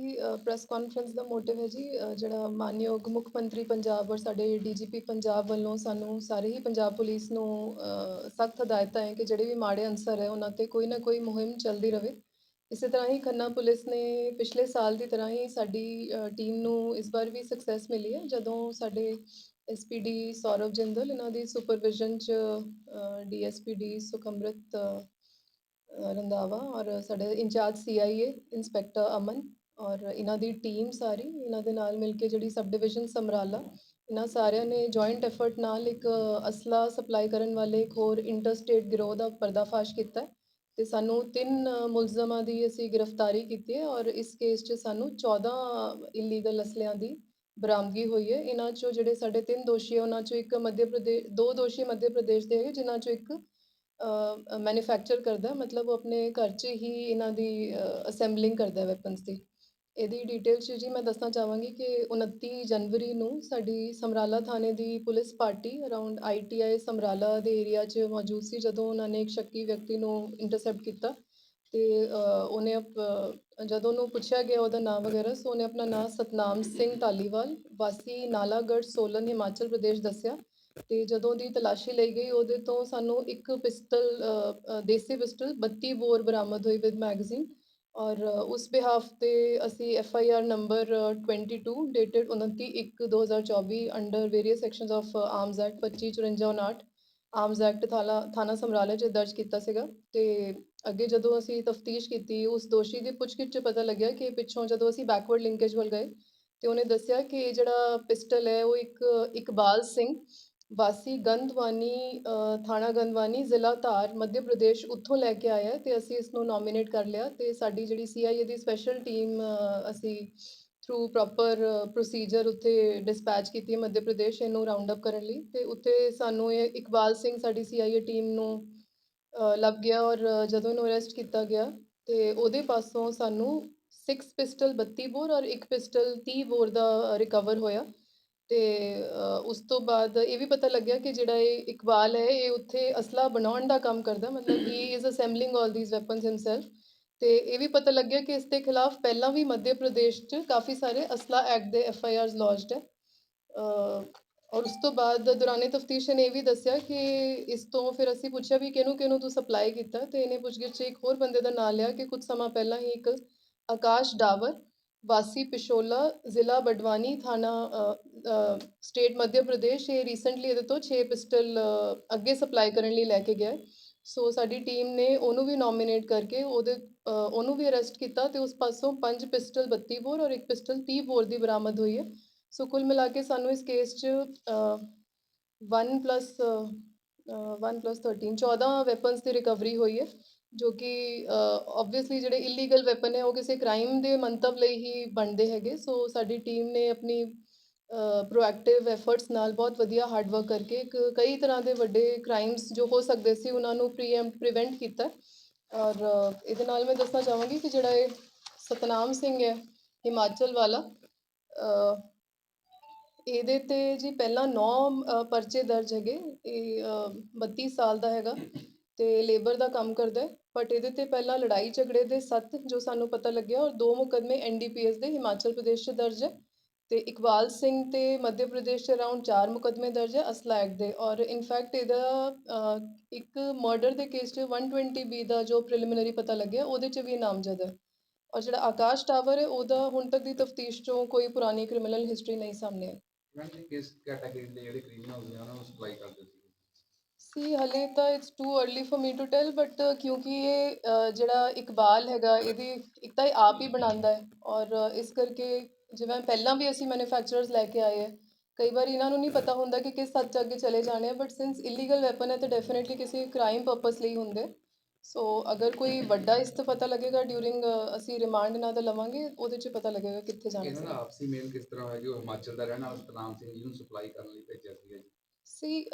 ਸੀ press conference ਦਾ motive ਹੈ ਜੀ ਜਿਹੜਾ ਮਾਨਯੋਗ ਮੁੱਖ ਮੰਤਰੀ ਪੰਜਾਬ ਔਰ ਸਾਡੇ ਡੀਜੀਪੀ ਪੰਜਾਬ ਵੱਲੋਂ ਸਾਨੂੰ ਸਾਰੇ ਹੀ ਪੰਜਾਬ ਪੁਲਿਸ ਨੂੰ ਸਖਤ ਹਦਾਇਤਾਂ ਹੈ ਕਿ ਜਿਹੜੇ ਵੀ ਮਾੜੇ ਅਨਸਰ ਹੈ ਉਹਨਾਂ ਤੇ ਕੋਈ ਨਾ ਕੋਈ ਮੁਹਿੰਮ ਚੱਲਦੀ ਰਹੇ ਇਸੇ ਤਰ੍ਹਾਂ ਹੀ ਖੰਨਾ ਪੁਲਿਸ ਨੇ ਪਿਛਲੇ ਸਾਲ ਦੀ ਤਰ੍ਹਾਂ ਹੀ ਸਾਡੀ ਟੀਮ ਨੂੰ ਇਸ ਵਾਰ ਵੀ ਸਕਸੈਸ ਮਿਲੀ ਹੈ। ਜਦੋਂ ਸਾਡੇ ਐਸਪੀਡੀ ਸੌਰਵ ਜਿੰਦਲ ਇਹਨਾਂ ਦੀ ਸੁਪਰਵਿਜ਼ਨ ਚ ਡੀਐਸਪੀਡੀ ਸੁਖਮ੍ਰਿਤ ਅ, ਅ, ਰੰਧਾਵਾ ਔਰ ਸਾਡੇ ਇੰਚਾਰਜ ਸੀਆਈਏ ਇੰਸਪੈਕਟਰ ਅਮਨ ਔਰ ਇਹਨਾਂ ਦੀ ਟੀਮ ਸਾਰੀ, ਇਹਨਾਂ ਦੇ ਨਾਲ ਮਿਲ ਕੇ ਜਿਹੜੀ ਸਬ ਡਿਵੀਜ਼ਨ ਸਮਰਾਲਾ, ਇਹਨਾਂ ਸਾਰਿਆਂ ਨੇ ਜੁਆਇੰਟ ਐਫਰਟ ਨਾਲ ਇੱਕ ਅਸਲਾ ਸਪਲਾਈ ਕਰਨ ਵਾਲੇ ਇੱਕ ਹੋਰ ਇੰਟਰਸਟੇਟ ਗਿਰੋਹ ਦਾ ਪਰਦਾਫਾਸ਼ ਕੀਤਾ ਹੈ ਤੇ ਸਾਨੂੰ ਤਿੰਨ ਮੁਲਜ਼ਮਾਂ ਦੀ ਅਸੀਂ ਗ੍ਰਿਫਤਾਰੀ ਕੀਤੀ ਹੈ ਔਰ ਇਸ ਕੇਸ 'ਚ ਸਾਨੂੰ 14 ਇਲੀਗਲ ਅਸਲਿਆਂ ਦੀ ਬਰਾਮਦਗੀ ਹੋਈ ਹੈ। ਇਹਨਾਂ 'ਚੋਂ ਜਿਹੜੇ ਸਾਡੇ ਤਿੰਨ ਦੋਸ਼ੀ ਹੈ, ਉਹਨਾਂ 'ਚੋਂ ਇੱਕ ਮੱਧ ਪ੍ਰਦੇਸ਼ ਦੋ ਦੋਸ਼ੀ ਮੱਧ ਪ੍ਰਦੇਸ਼ ਦੇ ਹੈਗੇ, ਜਿਨ੍ਹਾਂ 'ਚੋਂ ਇੱਕ ਮੈਨੂਫੈਕਚਰ ਕਰਦਾ ਮਤਲਬ ਉਹ ਆਪਣੇ ਘਰ 'ਚ ਹੀ ਇਹਨਾਂ ਦੀ ਅਸੈਂਬਲਿੰਗ ਕਰਦਾ ਵੈਪਨਸ ਦੀ। ਇਹਦੀ ਡਿਟੇਲ 'ਚ ਜੀ ਮੈਂ ਦੱਸਣਾ ਚਾਹਾਂਗੀ ਕਿ 29 ਜਨਵਰੀ ਨੂੰ ਸਾਡੀ ਸਮਰਾਲਾ ਥਾਣੇ ਦੀ police party around ITI Samrala ਦੇ ਏਰੀਆ 'ਚ ਮੌਜੂਦ ਸੀ, ਜਦੋਂ ਉਹਨਾਂ ਨੇ ਇੱਕ ਸ਼ੱਕੀ ਵਿਅਕਤੀ ਨੂੰ ਇੰਟਰਸੈਪਟ ਕੀਤਾ ਤੇ ਉਹਨੇ ਜਦੋਂ ਉਹਨੂੰ ਪੁੱਛਿਆ ਗਿਆ ਉਹਦਾ ਨਾਮ ਵਗੈਰਾ, ਸੋ ਉਹਨੇ ਆਪਣਾ ਨਾਮ ਸਤਨਾਮ ਸਿੰਘ ਧਾਲੀਵਾਲ ਵਾਸੀ ਨਾਲਾਗੜ੍ਹ, ਸੋਲਨ, ਹਿਮਾਚਲ ਪ੍ਰਦੇਸ਼ ਦੱਸਿਆ ਤੇ ਜਦੋਂ ਦੀ ਤਲਾਸ਼ੀ ਲਈ ਗਈ, ਉਹਦੇ ਤੋਂ ਸਾਨੂੰ ਇੱਕ ਪਿਸਟਲ ਦੇਸੀ ਪਿਸਟਲ 32 ਬੋਰ ਬਰਾਮਦ ਹੋਈ ਵਿਦ ਮੈਗਜ਼ੀਨ ਔਰ ਉਸ ਬਿਹਾਫ ਤੇ ਅਸੀਂ F I R number 22 dated 29/1/2024 under various sections of arms act 2554 arms act ਥਾਲਾ, ਥਾਣਾ ਸਮਰਾਲੇ 'ਚ ਦਰਜ ਕੀਤਾ ਸੀਗਾ ਤੇ ਅੱਗੇ ਜਦੋਂ ਅਸੀਂ ਤਫਤੀਸ਼ ਕੀਤੀ ਉਸ ਦੋਸ਼ੀ ਦੀ ਪੁੱਛਗਿੱਛ 'ਚ ਪਤਾ ਲੱਗਿਆ ਕਿ ਪਿੱਛੋਂ ਜਦੋਂ ਅਸੀਂ ਬੈਕਵਰਡ ਲਿੰਕੇਜ ਵੱਲ ਗਏ ਤੇ ਉਹਨੇ ਦੱਸਿਆ ਕਿ ਜਿਹੜਾ ਪਿਸਟਲ ਹੈ ਉਹ ਇੱਕ ਇਕਬਾਲ ਸਿੰਘ ਵਾਸੀ ਗੰਦਵਾਨੀ ਥਾਣਾ ਗੰਦਵਾਨੀ, ਜ਼ਿਲ੍ਹਾ ਧਾਰ, ਮੱਧ ਪ੍ਰਦੇਸ਼ ਉੱਥੋਂ ਲੈ ਕੇ ਆਇਆ ਹੈ ਤੇ ਅਸੀਂ ਇਸ ਨੂੰ ਨੋਮੀਨੇਟ ਕਰ ਲਿਆ ਤੇ ਸਾਡੀ ਜਿਹੜੀ ਸੀਆਈਏ ਦੀ ਸਪੈਸ਼ਲ ਟੀਮ ਅਸੀਂ ਥਰੂ ਪ੍ਰੋਪਰ ਪ੍ਰੋਸੀਜਰ ਉੱਥੇ ਡਿਸਪੈਚ ਕੀਤੀ ਮੱਧ ਪ੍ਰਦੇਸ਼ ਇਹਨੂੰ ਰਾਉਂਡ ਅਪ ਕਰਨ ਲਈ ਤੇ ਉੱਥੇ ਸਾਨੂੰ ਇਹ ਇਕਬਾਲ ਸਿੰਘ ਸਾਡੀ ਸੀਆਈਏ ਟੀਮ ਨੂੰ ਲੱਭ ਗਿਆ ਔਰ ਜਦੋਂ ਇਹਨੂੰ ਅਰੈਸਟ ਕੀਤਾ ਗਿਆ ਤੇ ਉਹਦੇ ਪਾਸੋਂ ਸਾਨੂੰ 6 ਪਿਸਟਲ 32 ਬੋਰ ਔਰ ਇੱਕ ਪਿਸਟਲ 30 ਬੋਰ ਦਾ ਰਿਕਵਰ ਹੋਇਆ। ਤੇ ਉਸ ਤੋਂ ਬਾਅਦ ਇਹ ਵੀ ਪਤਾ ਲੱਗਿਆ ਕਿ ਜਿਹੜਾ ਇਹ ਇਕਬਾਲ ਹੈ, ਇਹ ਉੱਥੇ ਅਸਲਾ ਬਣਾਉਣ ਦਾ ਕੰਮ ਕਰਦਾ, ਮਤਲਬ he is assembling all these weapons himself ਤੇ ਇਹ ਵੀ ਪਤਾ ਲੱਗਿਆ ਕਿ ਇਸ ਦੇ ਖਿਲਾਫ ਪਹਿਲਾਂ ਵੀ ਮੱਧ ਪ੍ਰਦੇਸ਼ 'ਚ ਕਾਫੀ ਸਾਰੇ ਅਸਲਾ ਐਕਟ ਦੇ ਐਫ ਆਈ ਆਰਸ ਲੌਜਡ ਹੈ। ਔਰ ਉਸ ਤੋਂ ਬਾਅਦ ਦੌਰਾਨੇ ਤਫਤੀਸ਼ ਨੇ ਇਹ ਵੀ ਦੱਸਿਆ ਕਿ ਇਸ ਤੋਂ ਫਿਰ ਅਸੀਂ ਪੁੱਛਿਆ ਵੀ ਕਿਹਨੂੰ ਕਿਹਨੂੰ ਤੂੰ ਸਪਲਾਈ ਕੀਤਾ ਤੇ ਇਹਨੇ ਪੁੱਛਗਿੱਛ 'ਚ ਇੱਕ ਹੋਰ ਬੰਦੇ ਦਾ ਨਾਮ ਲਿਆ ਕਿ ਕੁਝ ਸਮਾਂ ਪਹਿਲਾਂ ਹੀ ਇੱਕ ਆਕਾਸ਼ ਡਾਵਰ ਵਾਸੀ ਪਿਸ਼ੋਲਾ ਜ਼ਿਲ੍ਹਾ ਬਡਵਾਨੀ ਥਾਣਾ ਸਟੇਟ ਮੱਧ ਪ੍ਰਦੇਸ਼। ਇਹ ਰੀਸੈਂਟਲੀ ਇਹਦੇ ਤੋਂ 6 ਪਿਸਟਲ ਅੱਗੇ ਸਪਲਾਈ ਕਰਨ ਲਈ ਲੈ ਕੇ ਗਿਆ ਸੋ ਸਾਡੀ ਟੀਮ ਨੇ ਉਹਨੂੰ ਵੀ ਨੋਮੀਨੇਟ ਕਰਕੇ ਉਹਦੇ ਉਹਨੂੰ ਵੀ ਅਰੈਸਟ ਕੀਤਾ ਤੇ ਉਸ ਪਾਸੋਂ ਪੰਜ ਪਿਸਟਲ 32 ਬੋਰ ਔਰ ਇੱਕ ਪਿਸਟਲ 30 ਬੋਰ ਦੀ ਬਰਾਮਦ ਹੋਈ ਹੈ। ਸੋ ਕੁੱਲ ਮਿਲਾ ਕੇ ਸਾਨੂੰ ਇਸ ਕੇਸ 'ਚ 1 ਪਲੱਸ 1 ਪਲੱਸ 13 14 ਵੈਪਨਸ ਦੀ ਰਿਕਵਰੀ ਹੋਈ ਹੈ। ਜੋ ਕਿ ਆਬਵੀਅਸਲੀ ਜਿਹੜੇ ਇਲੀਗਲ ਵੈਪਨ ਹੈ ਉਹ ਕਿਸੇ ਕ੍ਰਾਈਮ ਦੇ ਮੰਤਵ ਲਈ ਹੀ ਬਣਦੇ ਹੈਗੇ। ਸੋ ਸਾਡੀ ਟੀਮ ਨੇ ਆਪਣੀ ਪ੍ਰੋਐਕਟਿਵ ਐਫਰਟਸ ਨਾਲ ਬਹੁਤ ਵਧੀਆ ਹਾਰਡ ਵਰਕ ਕਰਕੇ ਇੱਕ ਕਈ ਤਰ੍ਹਾਂ ਦੇ ਵੱਡੇ ਕ੍ਰਾਈਮਸ ਜੋ ਹੋ ਸਕਦੇ ਸੀ ਉਹਨਾਂ ਨੂੰ ਪ੍ਰੀਐਮ ਪ੍ਰੀਵੈਂਟ ਕੀਤਾ। ਔਰ ਇਹਦੇ ਨਾਲ ਮੈਂ ਦੱਸਣਾ ਚਾਹਾਂਗੀ ਕਿ ਜਿਹੜਾ ਇਹ ਸਤਨਾਮ ਸਿੰਘ ਹੈ ਹਿਮਾਚਲ ਵਾਲਾ ਇਹਦੇ ਤੇ ਜੀ ਪਹਿਲਾਂ 9 ਪਰਚੇ ਦਰਜ ਹੈਗੇ। ਇਹ ਅ, 32 ਸਾਲ ਦਾ ਹੈਗਾ। ਤੇ ਲੇਬਰ ਦਾ ਕੰਮ ਕਰਦਾ ਹੈ ਬਟ ਇਹਦੇ ਤੇ ਪਹਿਲਾਂ ਲੜਾਈ ਝਗੜੇ ਦੇ ਸੱਤ ਜੋ ਸਾਨੂੰ ਪਤਾ ਲੱਗਿਆ ਔਰ ਦੋ ਮੁਕਦਮੇ ਐਨਡੀਪੀਐਸ ਦੇ, ਹਿਮਾਚਲ ਪ੍ਰਦੇਸ਼ 'ਚ ਦਰਜ ਹੈ ਤੇ ਇਕਬਾਲ ਸਿੰਘ ਤੇ ਮੱਧ ਪ੍ਰਦੇਸ਼ 'ਚ ਅਰਾਊਂਡ 4 ਮੁਕਦਮੇ ਦਰਜ ਹੈ ਅਸਲਾ ਐਕਟ ਦੇ ਔਰ ਇਨਫੈਕਟ ਇਹਦਾ ਇੱਕ ਮਰਡਰ ਦੇ ਕੇਸ 'ਚ 120 ਬੀ ਦਾ ਜੋ ਪ੍ਰੀਲਿਮਿਨਰੀ ਪਤਾ ਲੱਗਿਆ ਉਹਦੇ 'ਚ ਵੀ ਨਾਮਜ਼ਦ ਹੈ ਔਰ ਜਿਹੜਾ ਆਕਾਸ਼ ਟਾਵਰ ਹੈ ਉਹਦਾ ਹੁਣ ਤੱਕ ਦੀ ਤਫਤੀਸ਼ 'ਚੋਂ ਕੋਈ ਪੁਰਾਣੀ ਕ੍ਰਿਮੀਨਲ ਹਿਸਟਰੀ ਨਹੀਂ ਸਾਹਮਣੇ ਆਈ। ਕਿਸ ਕੈਟਾਗਰੀ ਦੇ ਜਿਹੜੇ ਕ੍ਰਿਮੀਨਲ ਨੇ ਉਹਨਾਂ ਨੂੰ ਸਪਲਾਈ ਕਰਦੇ ਸੀ ਹਲੇ ਤਾਂ it's too early for me to tell but ਕਿਉਂਕਿ ਇਹ ਜਿਹੜਾ ਇਕਬਾਲ ਹੈਗਾ ਇਹਦੀ ਇੱਕ ਤਾਂ ਇਹ ਆਪ ਹੀ ਬਣਾਉਂਦਾ ਹੈ ਔਰ ਇਸ ਕਰਕੇ ਜਿਵੇਂ ਪਹਿਲਾਂ ਵੀ ਅਸੀਂ ਮੈਨੂਫੈਕਚਰਰਸ ਲੈ ਕੇ ਆਏ ਹੈ ਕਈ ਵਾਰ ਇਹਨਾਂ ਨੂੰ ਨਹੀਂ ਪਤਾ ਹੁੰਦਾ ਕਿ ਕਿਸ ਹੱਦ ਤੱਕ ਅੱਗੇ ਚਲੇ ਜਾਣੇ ਆ ਬਟ ਸਿੰਸ ਇਲੀਗਲ ਵੈਪਨ ਹੈ ਤਾਂ ਡੈਫੀਨਿਟਲੀ ਕਿਸੇ ਕ੍ਰਾਈਮ ਪਰਪਸ ਲਈ ਹੁੰਦੇ ਸੋ ਅਗਰ ਕੋਈ ਵੱਡਾ ਇਸ ਤੋਂ ਪਤਾ ਲੱਗੇਗਾ ਡਿਊਰਿੰਗ ਅਸੀਂ ਰਿਮਾਂਡ ਨਾਲ ਤਾਂ ਲਵਾਂਗੇ ਉਹਦੇ 'ਚ ਪਤਾ ਲੱਗੇਗਾ ਕਿੱਥੇ ਜਾਣਾ ਇਹਨਾਂ ਦਾ ਆਪਸੀ ਮੇਲ ਕਿਸ ਤਰ੍ਹਾਂ ਹੋਇਆ ਜੀ ਉਹ ਹਿਮਾਚਲ ਦਾ ਰਹਿਣ ਵਾਲਾ ਸਤਨਾਮ ਸਿੰਘ ਜੀ ਨੂੰ ਸਪਲਾਈ ਕਰਨ ਲਈ ਭੇਜਿਆ ਸੀਗਾ ਜੀ। ਸੀ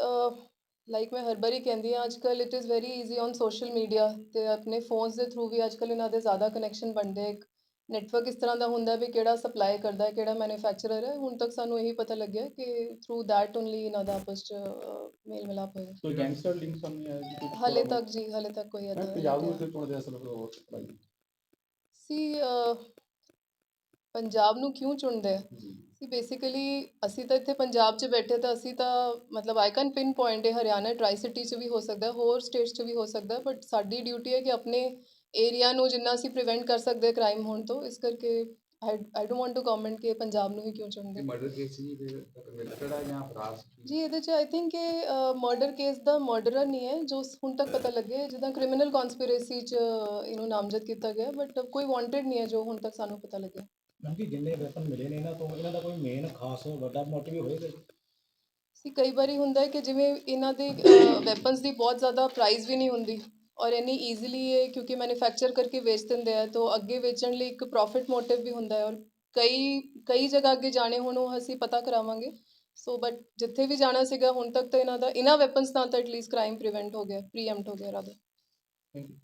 ਲਾਈਕ ਮੈਂ ਹਰ ਵਾਰੀ ਕਹਿੰਦੀ ਹਾਂ ਅੱਜ ਕੱਲ੍ਹ it is very easy on social media ਤੇ ਆਪਣੇ ਫੋਨਸ ਦੇ ਥਰੂ ਵੀ ਅੱਜ ਕੱਲ੍ਹ ਇਹਨਾਂ ਦੇ ਜ਼ਿਆਦਾ ਕਨੈਕਸ਼ਨ ਬਣਦੇ ਆ। ਇੱਕ ਨੈਟਵਰਕ ਇਸ ਤਰ੍ਹਾਂ ਦਾ ਹੁੰਦਾ ਵੀ ਕਿਹੜਾ ਸਪਲਾਈ ਕਰਦਾ ਹੈ ਕਿਹੜਾ ਮੈਨੂਫੈਕਚਰਰ ਹੈ। ਹੁਣ ਤੱਕ ਸਾਨੂੰ ਇਹੀ ਪਤਾ ਲੱਗਿਆ ਕਿ ਥਰੂ ਦੈਟ ਓਨਲੀ ਇਹਨਾਂ ਦਾ ਆਪਸ ਚ ਮੇਲ ਮਿਲਾਪ ਹੋਇਆ। ਕੋਈ ਗੈਂਗਸਟਰ ਲਿੰਕ ਸਾਹਮਣੇ ਆਇਆ ਜੀ? ਹਾਲੇ ਤੱਕ ਜੀ ਹਾਲੇ ਤੱਕ ਕੋਈ ਏਦਾਂ ਪੰਜਾਬ ਨੂੰ ਨਹੀਂ ਤੇ ਚੁਣਦੇ ਅਸਲ ਸਪਲਾਈ ਸੀ ਪੰਜਾਬ ਨੂੰ ਕਿਉਂ ਚੁਣਦੇ ਆ? ਜੀ। ਸੀ ਬੇਸਿਕਲੀ ਅਸੀਂ ਤਾਂ ਇੱਥੇ ਪੰਜਾਬ 'ਚ ਬੈਠੇ ਤਾਂ ਅਸੀਂ ਤਾਂ ਮਤਲਬ ਆਈ ਕੈਨ ਪਿਨ ਪੁਆਇੰਟ ਹੈ ਹਰਿਆਣਾ ਟਰਾਈ ਸਿਟੀ 'ਚ ਵੀ ਹੋ ਸਕਦਾ ਹੋਰ ਸਟੇਟਸ 'ਚ ਵੀ ਹੋ ਸਕਦਾ ਬਟ ਸਾਡੀ ਡਿਊਟੀ ਹੈ ਕਿ ਆਪਣੇ ਏਰੀਆ ਨੂੰ ਜਿੰਨਾ ਅਸੀਂ ਪ੍ਰੀਵੈਂਟ ਕਰ ਸਕਦੇ ਕ੍ਰਾਈਮ ਹੋਣ ਤੋਂ ਇਸ ਕਰਕੇ I I don't want to comment ਕਿ ਪੰਜਾਬ ਨੂੰ ਹੀ ਕਿਉਂ ਚੁਣਦੇ ਮਰਡਰ ਕੇਸ ਸੀ ਫਿਰ ਕਨਵਿਕਟਡ ਆ ਜਾਂ ਸੀ? ਜੀ ਇਹਦੇ 'ਚ ਆਈ ਥਿੰਕ ਇਹ ਮਰਡਰ ਕੇਸ ਦਾ ਮਰਡਰਰ ਨਹੀਂ ਹੈ ਜੋ ਹੁਣ ਤੱਕ ਪਤਾ ਲੱਗਿਆ ਜਿੱਦਾਂ ਕ੍ਰਿਮੀਨਲ ਕਨਸਪੀਰੇਸੀ 'ਚ ਇਹਨੂੰ ਨਾਮਜ਼ਦ ਕੀਤਾ ਗਿਆ ਬਟ ਕੋਈ ਵਾਂਟਡ ਨਹੀਂ ਹੈ ਜੋ ਹੁਣ ਤੱਕ ਸਾਨੂੰ ਪਤਾ ਲੱਗਿਆ। ਮੈਮ ਜੀ ਜਿੰਨੇ ਵੈਪਨ ਮਿਲੇ ਨੇ ਇਹਨਾਂ ਤੋਂ ਇਹਨਾਂ ਦਾ ਕੋਈ ਮੇਨ ਖਾਸ ਵੱਡਾ ਮੋਟਿਵ ਹੋਏਗਾ ਜੀ? ਸੀ ਕਈ ਵਾਰੀ ਹੁੰਦਾ ਹੈ ਕਿ ਜਿਵੇਂ ਇਹਨਾਂ ਦੇ ਵੈਪਨਸ ਦੀ ਬਹੁਤ ਜ਼ਿਆਦਾ ਪ੍ਰਾਈਸ ਵੀ ਨਹੀਂ ਹੁੰਦੀ ਔਰ ਇੰਨੀ ਈਜ਼ੀਲੀ ਇਹ ਕਿਉਂਕਿ ਮੈਨੂਫੈਕਚਰ ਕਰਕੇ ਵੇਚ ਦਿੰਦੇ ਆ ਤਾਂ ਅੱਗੇ ਵੇਚਣ ਲਈ ਇੱਕ ਪ੍ਰੋਫਿਟ ਮੋਟਿਵ ਵੀ ਹੁੰਦਾ ਹੈ ਔਰ ਕਈ ਕਈ ਜਗ੍ਹਾ ਅੱਗੇ ਜਾਣੇ ਹੁਣ ਉਹ ਅਸੀਂ ਪਤਾ ਕਰਾਵਾਂਗੇ। ਸੋ ਬਟ ਜਿੱਥੇ ਵੀ ਜਾਣਾ ਸੀਗਾ ਹੁਣ ਤੱਕ ਤਾਂ ਇਹਨਾਂ ਦਾ ਇਹਨਾਂ ਵੈਪਨਸ ਨਾਲ ਤਾਂ ਐਟਲੀਸਟ ਕ੍ਰਾਈਮ ਪ੍ਰੀਵੈਂਟ ਹੋ ਗਿਆ ਪ੍ਰੀਐਮਪਟ ਹੋ ਗਿਆ ਰਾਦਰ ਥੈਂਕ ਯੂ